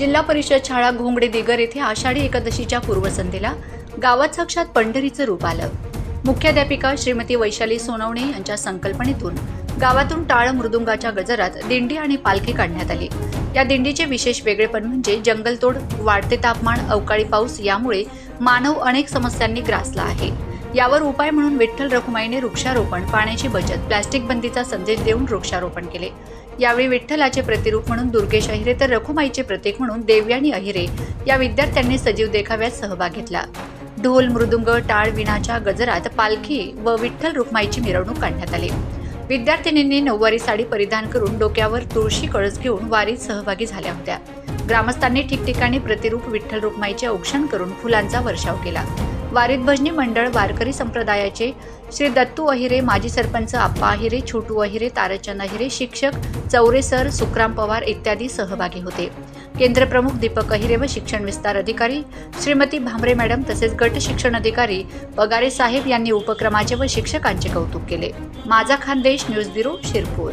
जिल्हा परिषद शाळा घोंगडे दिगर येथे आषाढी एकादशीच्या पूर्वसंध्येला गावात साक्षात पंढरीचं रूप आलं. मुख्याध्यापिका श्रीमती वैशाली सोनवणे यांच्या संकल्पनेतून गावातून टाळ मृदुंगाच्या गजरात दिंडी आणि पालखी काढण्यात आली. या दिंडीचे विशेष वेगळेपण म्हणजे जंगलतोड वाढते तापमान अवकाळी पाऊस यामुळे मानव अनेक समस्यांनी ग्रासला आहे. यावर उपाय म्हणून विठ्ठल रखुमाईने वृक्षारोपण पाण्याची बचत प्लास्टिक बंदीचा संदेश देऊन वृक्षारोपण केले. यावेळी विठ्ठलाचे प्रतिरूप म्हणून दुर्गेश अहिरे तर रखुमाईचे प्रतीक म्हणून देवयानी अहिरे या विद्यार्थ्यांनी सजीव देखाव्यात सहभाग घेतला. ढोल मृदुंग टाळ विणाच्या गजरात पालखी व विठ्ठल रुक्माईची मिरवणूक काढण्यात आली. विद्यार्थिनींनी नऊवारी साडी परिधान करून डोक्यावर तुळशी कळस घेऊन वारीत सहभागी झाल्या होत्या. ग्रामस्थांनी ठिकठिकाणी प्रतिरूप विठ्ठल रुक्माईचे औक्षण करून फुलांचा वर्षाव केला. वारीत भजनी मंडळ वारकरी संप्रदायाचे श्री दत्तू अहिरे माजी सरपंच आप्पा अहिरे छोटू अहिरे तारचंद अहिरे शिक्षक चौरे सर सुखराम पवार इत्यादी सहभागी होते. केंद्रप्रमुख दीपक अहिरे व शिक्षण विस्तार अधिकारी श्रीमती भामरे मॅडम तसेच गट शिक्षण अधिकारी पगारे साहेब यांनी उपक्रमाचे व शिक्षकांचे कौतुक केले. माझा खानदेश न्यूज ब्युरो शिरपूर.